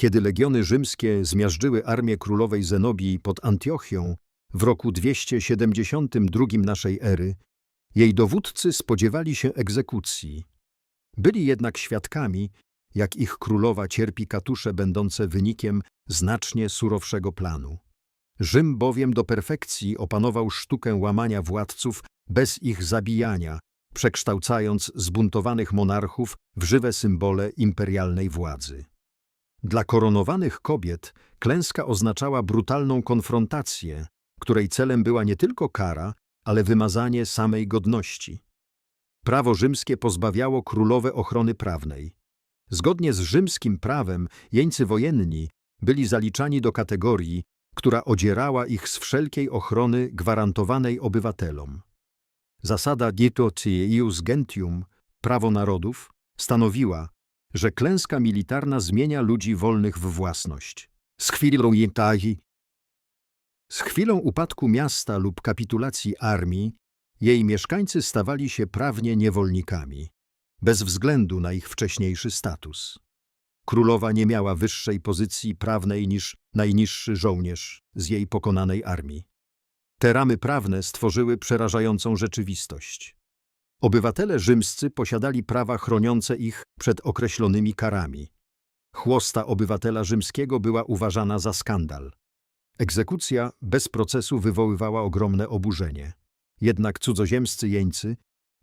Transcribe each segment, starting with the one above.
Kiedy legiony rzymskie zmiażdżyły armię królowej Zenobii pod Antiochią w roku 272 naszej ery, jej dowódcy spodziewali się egzekucji. Byli jednak świadkami, jak ich królowa cierpi katusze będące wynikiem znacznie surowszego planu. Rzym bowiem do perfekcji opanował sztukę łamania władców bez ich zabijania, przekształcając zbuntowanych monarchów w żywe symbole imperialnej władzy. Dla koronowanych kobiet klęska oznaczała brutalną konfrontację, której celem była nie tylko kara, ale wymazanie samej godności. Prawo rzymskie pozbawiało królowe ochrony prawnej. Zgodnie z rzymskim prawem jeńcy wojenni byli zaliczani do kategorii, która odzierała ich z wszelkiej ochrony gwarantowanej obywatelom. Zasada dietoty ius gentium, prawo narodów, stanowiła, że klęska militarna zmienia ludzi wolnych w własność. Z chwilą jentahi, z chwilą upadku miasta lub kapitulacji armii, jej mieszkańcy stawali się prawnie niewolnikami, bez względu na ich wcześniejszy status. Królowa nie miała wyższej pozycji prawnej niż najniższy żołnierz z jej pokonanej armii. Te ramy prawne stworzyły przerażającą rzeczywistość. Obywatele rzymscy posiadali prawa chroniące ich przed określonymi karami. Chłosta obywatela rzymskiego była uważana za skandal. Egzekucja bez procesu wywoływała ogromne oburzenie. Jednak cudzoziemscy jeńcy,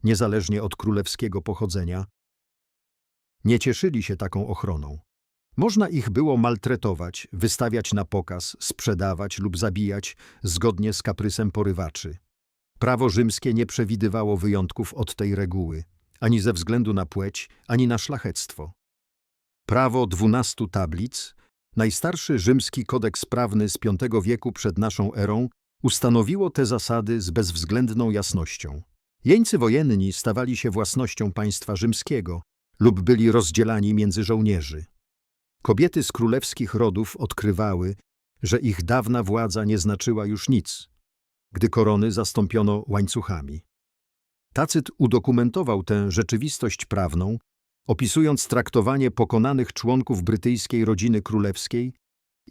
niezależnie od królewskiego pochodzenia, nie cieszyli się taką ochroną. Można ich było maltretować, wystawiać na pokaz, sprzedawać lub zabijać zgodnie z kaprysem porywaczy. Prawo rzymskie nie przewidywało wyjątków od tej reguły, ani ze względu na płeć, ani na szlachectwo. Prawo dwunastu tablic, najstarszy rzymski kodeks prawny z V wieku przed naszą erą, ustanowiło te zasady z bezwzględną jasnością. Jeńcy wojenni stawali się własnością państwa rzymskiego lub byli rozdzielani między żołnierzy. Kobiety z królewskich rodów odkrywały, że ich dawna władza nie znaczyła już nic, gdy korony zastąpiono łańcuchami. Tacyt udokumentował tę rzeczywistość prawną, opisując traktowanie pokonanych członków brytyjskiej rodziny królewskiej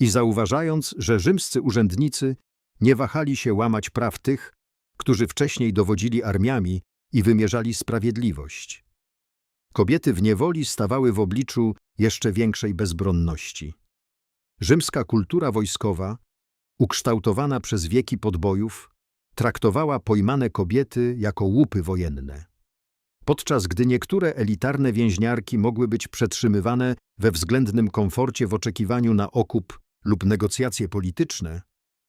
i zauważając, że rzymscy urzędnicy nie wahali się łamać praw tych, którzy wcześniej dowodzili armiami i wymierzali sprawiedliwość. Kobiety w niewoli stawały w obliczu jeszcze większej bezbronności. Rzymska kultura wojskowa, ukształtowana przez wieki podbojów, traktowała pojmane kobiety jako łupy wojenne. Podczas gdy niektóre elitarne więźniarki mogły być przetrzymywane we względnym komforcie w oczekiwaniu na okup lub negocjacje polityczne,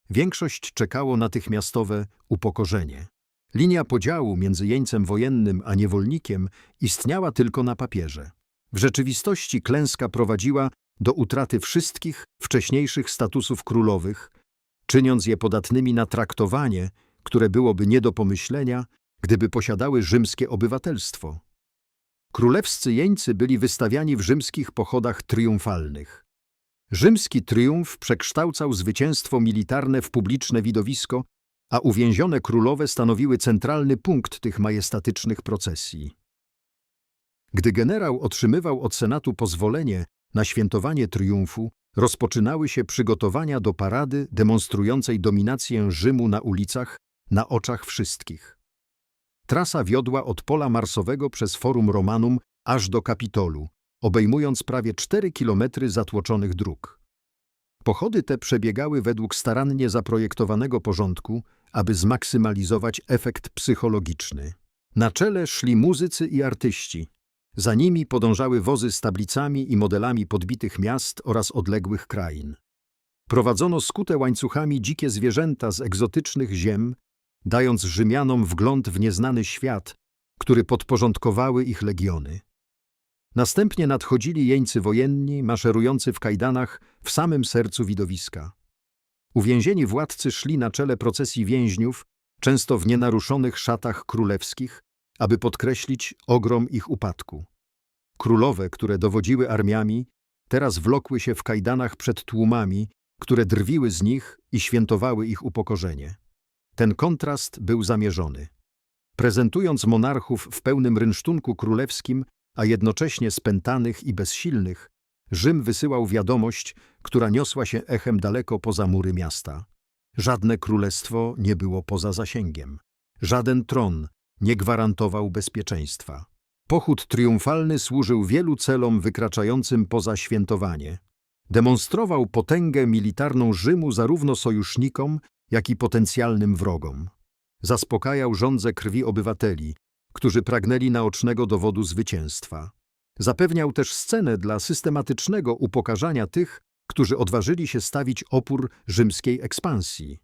większość czekało natychmiastowe upokorzenie. Linia podziału między jeńcem wojennym a niewolnikiem istniała tylko na papierze. W rzeczywistości klęska prowadziła do utraty wszystkich wcześniejszych statusów królowych, czyniąc je podatnymi na traktowanie, które byłoby nie do pomyślenia, gdyby posiadały rzymskie obywatelstwo. Królewscy jeńcy byli wystawiani w rzymskich pochodach triumfalnych. Rzymski triumf przekształcał zwycięstwo militarne w publiczne widowisko, a uwięzione królowe stanowiły centralny punkt tych majestatycznych procesji. Gdy generał otrzymywał od Senatu pozwolenie na świętowanie triumfu, rozpoczynały się przygotowania do parady demonstrującej dominację Rzymu na ulicach na oczach wszystkich. Trasa wiodła od pola marsowego przez Forum Romanum aż do Kapitolu, obejmując prawie 4 kilometry zatłoczonych dróg. Pochody te przebiegały według starannie zaprojektowanego porządku, aby zmaksymalizować efekt psychologiczny. Na czele szli muzycy i artyści. Za nimi podążały wozy z tablicami i modelami podbitych miast oraz odległych krain. Prowadzono skute łańcuchami dzikie zwierzęta z egzotycznych ziem, dając Rzymianom wgląd w nieznany świat, który podporządkowały ich legiony. Następnie nadchodzili jeńcy wojenni, maszerujący w kajdanach w samym sercu widowiska. Uwięzieni władcy szli na czele procesji więźniów, często w nienaruszonych szatach królewskich, aby podkreślić ogrom ich upadku. Królowe, które dowodziły armiami, teraz wlokły się w kajdanach przed tłumami, które drwiły z nich i świętowały ich upokorzenie. Ten kontrast był zamierzony. Prezentując monarchów w pełnym rynsztunku królewskim, a jednocześnie spętanych i bezsilnych, Rzym wysyłał wiadomość, która niosła się echem daleko poza mury miasta. Żadne królestwo nie było poza zasięgiem. Żaden tron nie gwarantował bezpieczeństwa. Pochód triumfalny służył wielu celom wykraczającym poza świętowanie. Demonstrował potęgę militarną Rzymu zarówno sojusznikom, jak i potencjalnym wrogom. Zaspokajał żądze krwi obywateli, którzy pragnęli naocznego dowodu zwycięstwa. Zapewniał też scenę dla systematycznego upokarzania tych, którzy odważyli się stawić opór rzymskiej ekspansji.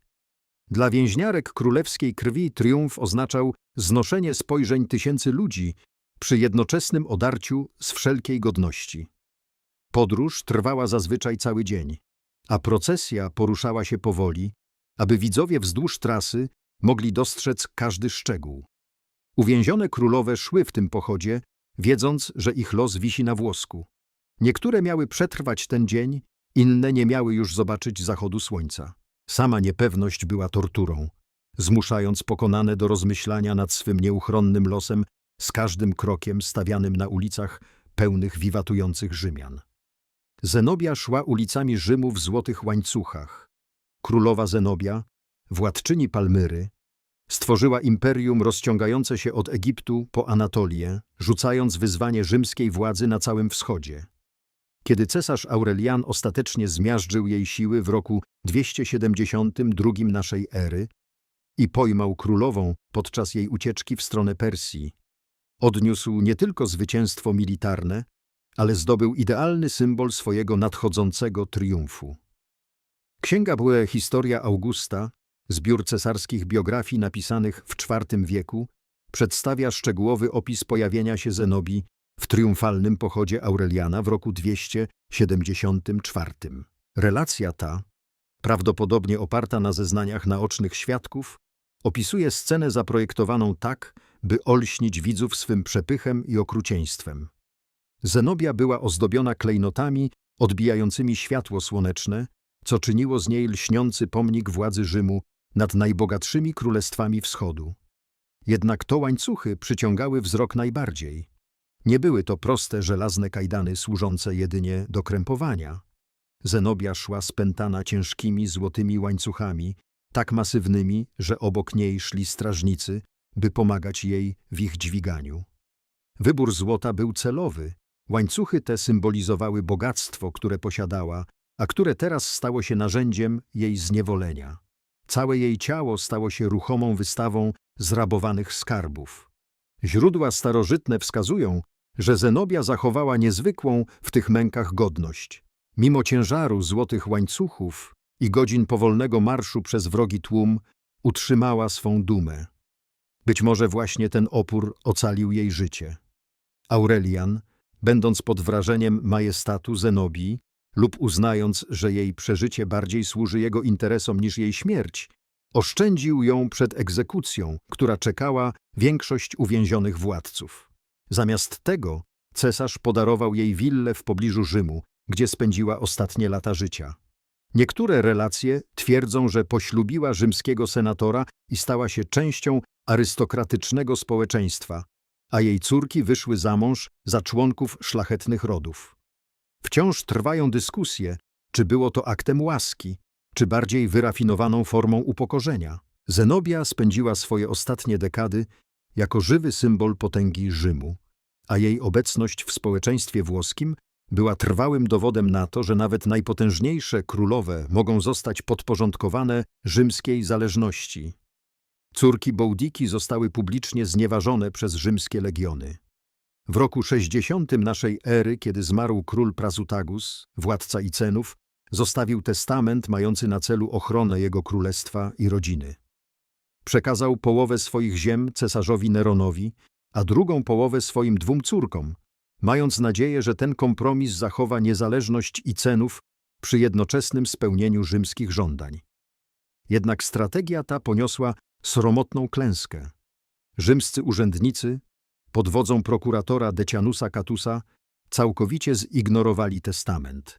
Dla więźniarek królewskiej krwi triumf oznaczał znoszenie spojrzeń tysięcy ludzi przy jednoczesnym odarciu z wszelkiej godności. Podróż trwała zazwyczaj cały dzień, a procesja poruszała się powoli, aby widzowie wzdłuż trasy mogli dostrzec każdy szczegół. Uwięzione królowe szły w tym pochodzie, wiedząc, że ich los wisi na włosku. Niektóre miały przetrwać ten dzień, inne nie miały już zobaczyć zachodu słońca. Sama niepewność była torturą, zmuszając pokonane do rozmyślania nad swym nieuchronnym losem z każdym krokiem stawianym na ulicach pełnych wiwatujących Rzymian. Zenobia szła ulicami Rzymu w złotych łańcuchach. Królowa Zenobia, władczyni Palmyry, stworzyła imperium rozciągające się od Egiptu po Anatolię, rzucając wyzwanie rzymskiej władzy na całym wschodzie. Kiedy cesarz Aurelian ostatecznie zmiażdżył jej siły w roku 272 naszej ery i pojmał królową podczas jej ucieczki w stronę Persji, odniósł nie tylko zwycięstwo militarne, ale zdobył idealny symbol swojego nadchodzącego triumfu. Księga była Historia Augusta, zbiór cesarskich biografii napisanych w IV wieku, przedstawia szczegółowy opis pojawienia się Zenobii w triumfalnym pochodzie Aureliana w roku 274. Relacja ta, prawdopodobnie oparta na zeznaniach naocznych świadków, opisuje scenę zaprojektowaną tak, by olśnić widzów swym przepychem i okrucieństwem. Zenobia była ozdobiona klejnotami odbijającymi światło słoneczne, co czyniło z niej lśniący pomnik władzy Rzymu nad najbogatszymi królestwami wschodu. Jednak to łańcuchy przyciągały wzrok najbardziej. Nie były to proste żelazne kajdany służące jedynie do krępowania. Zenobia szła spętana ciężkimi złotymi łańcuchami, tak masywnymi, że obok niej szli strażnicy, by pomagać jej w ich dźwiganiu. Wybór złota był celowy. Łańcuchy te symbolizowały bogactwo, które posiadała, a które teraz stało się narzędziem jej zniewolenia. Całe jej ciało stało się ruchomą wystawą zrabowanych skarbów. Źródła starożytne wskazują, że Zenobia zachowała niezwykłą w tych mękach godność. Mimo ciężaru złotych łańcuchów i godzin powolnego marszu przez wrogi tłum, utrzymała swą dumę. Być może właśnie ten opór ocalił jej życie. Aurelian, będąc pod wrażeniem majestatu Zenobii lub uznając, że jej przeżycie bardziej służy jego interesom niż jej śmierć, oszczędził ją przed egzekucją, która czekała większość uwięzionych władców. Zamiast tego cesarz podarował jej willę w pobliżu Rzymu, gdzie spędziła ostatnie lata życia. Niektóre relacje twierdzą, że poślubiła rzymskiego senatora i stała się częścią arystokratycznego społeczeństwa, a jej córki wyszły za mąż za członków szlachetnych rodów. Wciąż trwają dyskusje, czy było to aktem łaski, czy bardziej wyrafinowaną formą upokorzenia. Zenobia spędziła swoje ostatnie dekady jako żywy symbol potęgi Rzymu, a jej obecność w społeczeństwie włoskim była trwałym dowodem na to, że nawet najpotężniejsze królowe mogą zostać podporządkowane rzymskiej zależności. Córki Boudiki zostały publicznie znieważone przez rzymskie legiony. W roku 60 naszej ery, kiedy zmarł król Prasutagus, władca Icenów, zostawił testament mający na celu ochronę jego królestwa i rodziny. Przekazał połowę swoich ziem cesarzowi Neronowi, a drugą połowę swoim dwóm córkom, mając nadzieję, że ten kompromis zachowa niezależność Icenów przy jednoczesnym spełnieniu rzymskich żądań. Jednak strategia ta poniosła sromotną klęskę. Rzymscy urzędnicy, pod wodzą prokuratora Decianusa Catusa, całkowicie zignorowali testament.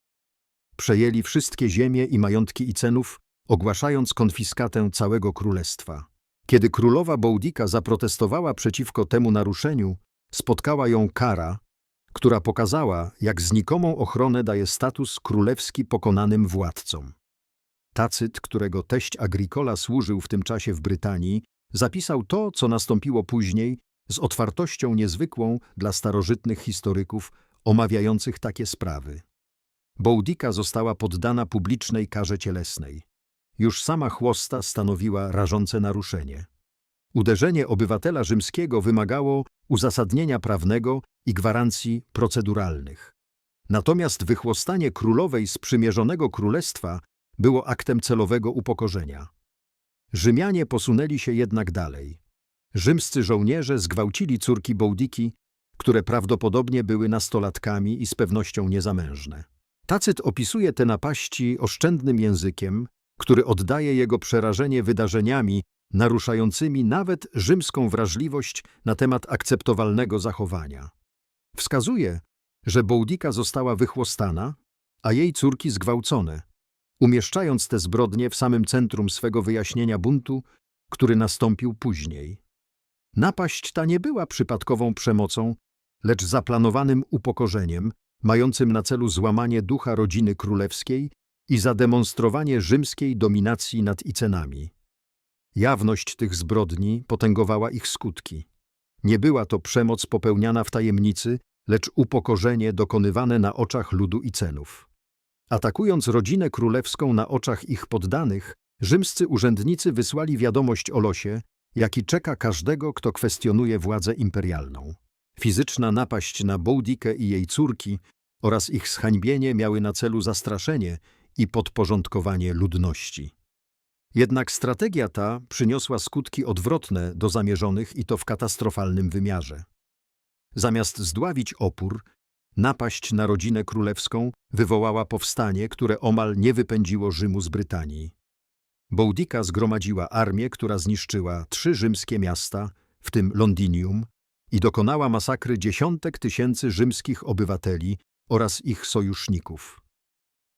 Przejęli wszystkie ziemie i majątki Icenów, ogłaszając konfiskatę całego królestwa. Kiedy królowa Boudika zaprotestowała przeciwko temu naruszeniu, spotkała ją kara, która pokazała, jak znikomą ochronę daje status królewski pokonanym władcom. Tacyt, którego teść Agricola służył w tym czasie w Brytanii, zapisał to, co nastąpiło później, z otwartością niezwykłą dla starożytnych historyków omawiających takie sprawy. Boudicca została poddana publicznej karze cielesnej. Już sama chłosta stanowiła rażące naruszenie. Uderzenie obywatela rzymskiego wymagało uzasadnienia prawnego i gwarancji proceduralnych. Natomiast wychłostanie królowej z przymierzonego królestwa było aktem celowego upokorzenia. Rzymianie posunęli się jednak dalej. Rzymscy żołnierze zgwałcili córki Boudiki, które prawdopodobnie były nastolatkami i z pewnością niezamężne. Tacyt opisuje te napaści oszczędnym językiem, który oddaje jego przerażenie wydarzeniami naruszającymi nawet rzymską wrażliwość na temat akceptowalnego zachowania. Wskazuje, że Boudika została wychłostana, a jej córki zgwałcone, umieszczając te zbrodnie w samym centrum swego wyjaśnienia buntu, który nastąpił później. Napaść ta nie była przypadkową przemocą, lecz zaplanowanym upokorzeniem, mającym na celu złamanie ducha rodziny królewskiej i zademonstrowanie rzymskiej dominacji nad Icenami. Jawność tych zbrodni potęgowała ich skutki. Nie była to przemoc popełniana w tajemnicy, lecz upokorzenie dokonywane na oczach ludu Icenów. Atakując rodzinę królewską na oczach ich poddanych, rzymscy urzędnicy wysłali wiadomość o losie, jaki czeka każdego, kto kwestionuje władzę imperialną. Fizyczna napaść na Boudikę i jej córki oraz ich zhańbienie miały na celu zastraszenie i podporządkowanie ludności. Jednak strategia ta przyniosła skutki odwrotne do zamierzonych i to w katastrofalnym wymiarze. Zamiast zdławić opór, napaść na rodzinę królewską wywołała powstanie, które omal nie wypędziło Rzymu z Brytanii. Boudicca zgromadziła armię, która zniszczyła trzy rzymskie miasta, w tym Londinium, i dokonała masakry dziesiątek tysięcy rzymskich obywateli oraz ich sojuszników.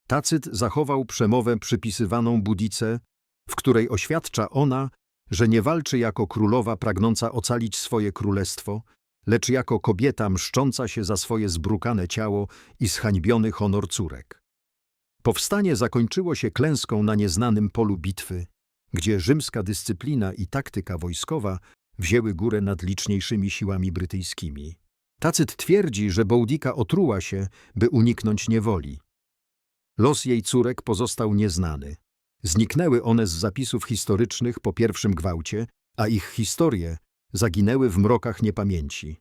Tacyt zachował przemowę przypisywaną Budice, w której oświadcza ona, że nie walczy jako królowa pragnąca ocalić swoje królestwo, lecz jako kobieta mszcząca się za swoje zbrukane ciało i zhańbiony honor córek. Powstanie zakończyło się klęską na nieznanym polu bitwy, gdzie rzymska dyscyplina i taktyka wojskowa wzięły górę nad liczniejszymi siłami brytyjskimi. Tacyt twierdzi, że Boudicca otruła się, by uniknąć niewoli. Los jej córek pozostał nieznany. Zniknęły one z zapisów historycznych po pierwszym gwałcie, a ich historie zaginęły w mrokach niepamięci.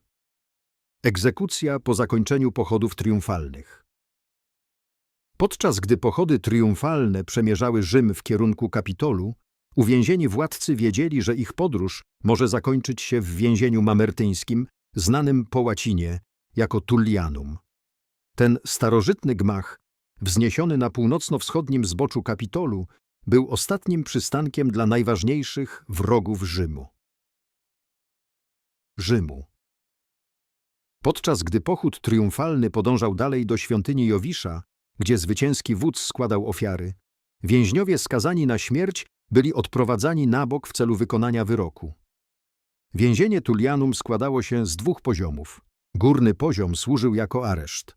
Egzekucja po zakończeniu pochodów triumfalnych Podczas gdy pochody triumfalne przemierzały Rzym w kierunku Kapitolu, uwięzieni władcy wiedzieli, że ich podróż może zakończyć się w więzieniu mamertyńskim, znanym po łacinie jako Tullianum. Ten starożytny gmach, wzniesiony na północno-wschodnim zboczu Kapitolu, był ostatnim przystankiem dla najważniejszych wrogów Rzymu. Rzymu. Podczas gdy pochód triumfalny podążał dalej do świątyni Jowisza, gdzie zwycięski wódz składał ofiary, więźniowie skazani na śmierć byli odprowadzani na bok w celu wykonania wyroku. Więzienie Tullianum składało się z dwóch poziomów. Górny poziom służył jako areszt,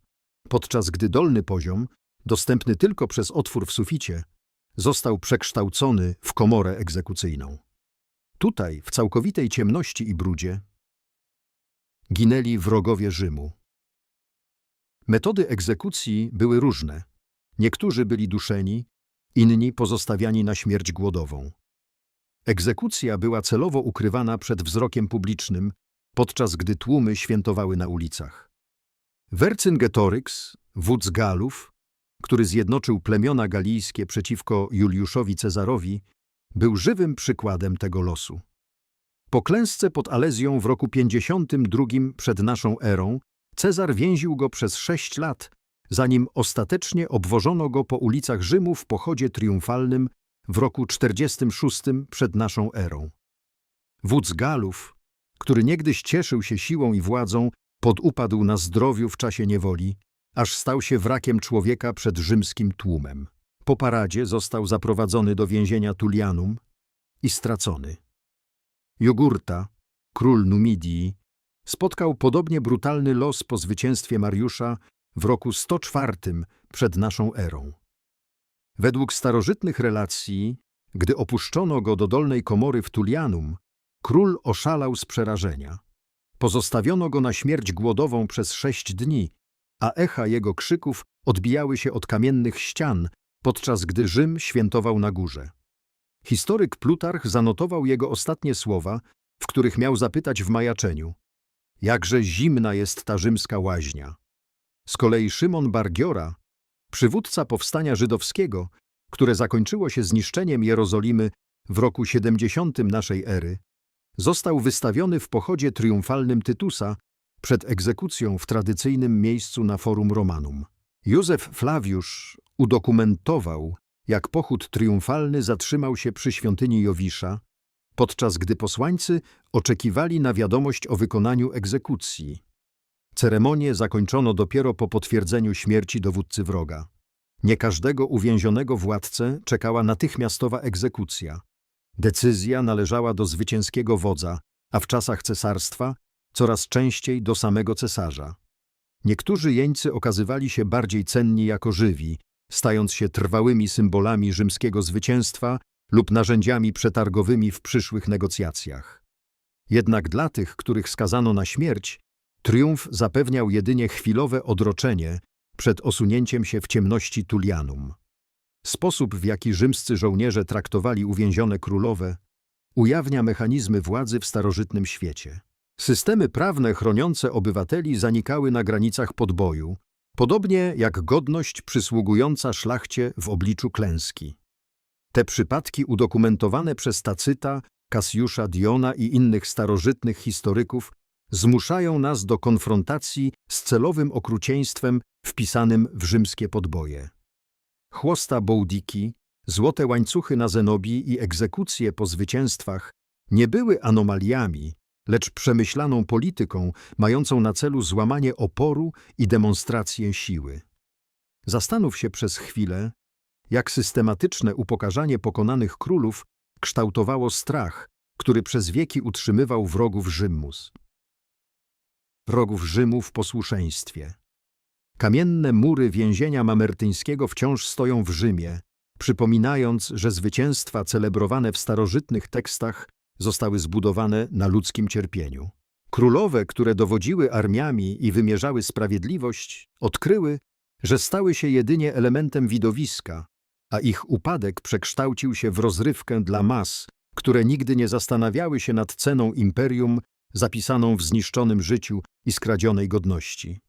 podczas gdy dolny poziom, dostępny tylko przez otwór w suficie, został przekształcony w komorę egzekucyjną. Tutaj, w całkowitej ciemności i brudzie, ginęli wrogowie Rzymu. Metody egzekucji były różne. Niektórzy byli duszeni, inni pozostawiani na śmierć głodową. Egzekucja była celowo ukrywana przed wzrokiem publicznym, podczas gdy tłumy świętowały na ulicach. Vercingetorix, wódz Galów, który zjednoczył plemiona galijskie przeciwko Juliuszowi Cezarowi, był żywym przykładem tego losu. Po klęsce pod Alezją w roku 52 przed naszą erą Cezar więził go przez sześć lat, zanim ostatecznie obwożono go po ulicach Rzymu w pochodzie triumfalnym w roku 46 przed naszą erą. Wódz Galów, który niegdyś cieszył się siłą i władzą, podupadł na zdrowiu w czasie niewoli, aż stał się wrakiem człowieka przed rzymskim tłumem. Po paradzie został zaprowadzony do więzienia Tullianum i stracony. Jugurta, król Numidii, spotkał podobnie brutalny los po zwycięstwie Mariusza w roku 104 przed naszą erą. Według starożytnych relacji, gdy opuszczono go do dolnej komory w Tulianum, król oszalał z przerażenia. Pozostawiono go na śmierć głodową przez sześć dni, a echa jego krzyków odbijały się od kamiennych ścian, podczas gdy Rzym świętował na górze. Historyk Plutarch zanotował jego ostatnie słowa, w których miał zapytać w majaczeniu. Jakże zimna jest ta rzymska łaźnia. Z kolei Szymon Bargiora, przywódca powstania żydowskiego, które zakończyło się zniszczeniem Jerozolimy w roku 70 naszej ery, został wystawiony w pochodzie triumfalnym Tytusa przed egzekucją w tradycyjnym miejscu na Forum Romanum. Józef Flawiusz udokumentował, jak pochód triumfalny zatrzymał się przy świątyni Jowisza, podczas gdy posłańcy oczekiwali na wiadomość o wykonaniu egzekucji. Ceremonię zakończono dopiero po potwierdzeniu śmierci dowódcy wroga. Nie każdego uwięzionego władcę czekała natychmiastowa egzekucja. Decyzja należała do zwycięskiego wodza, a w czasach cesarstwa coraz częściej do samego cesarza. Niektórzy jeńcy okazywali się bardziej cenni jako żywi, stając się trwałymi symbolami rzymskiego zwycięstwa lub narzędziami przetargowymi w przyszłych negocjacjach. Jednak dla tych, których skazano na śmierć, triumf zapewniał jedynie chwilowe odroczenie przed osunięciem się w ciemności Tulianum. Sposób, w jaki rzymscy żołnierze traktowali uwięzione królowe, ujawnia mechanizmy władzy w starożytnym świecie. Systemy prawne chroniące obywateli zanikały na granicach podboju, podobnie jak godność przysługująca szlachcie w obliczu klęski. Te przypadki udokumentowane przez Tacyta, Kasjusza Diona i innych starożytnych historyków zmuszają nas do konfrontacji z celowym okrucieństwem wpisanym w rzymskie podboje. Chłosta Boudiki, złote łańcuchy na Zenobii i egzekucje po zwycięstwach nie były anomaliami, lecz przemyślaną polityką mającą na celu złamanie oporu i demonstrację siły. Zastanów się przez chwilę, jak systematyczne upokarzanie pokonanych królów kształtowało strach, który przez wieki utrzymywał wrogów Rzymus. Wrogów Rzymu w posłuszeństwie. Kamienne mury więzienia mamertyńskiego wciąż stoją w Rzymie, przypominając, że zwycięstwa celebrowane w starożytnych tekstach zostały zbudowane na ludzkim cierpieniu. Królowe, które dowodziły armiami i wymierzały sprawiedliwość, odkryły, że stały się jedynie elementem widowiska, a ich upadek przekształcił się w rozrywkę dla mas, które nigdy nie zastanawiały się nad ceną imperium zapisaną w zniszczonym życiu i skradzionej godności.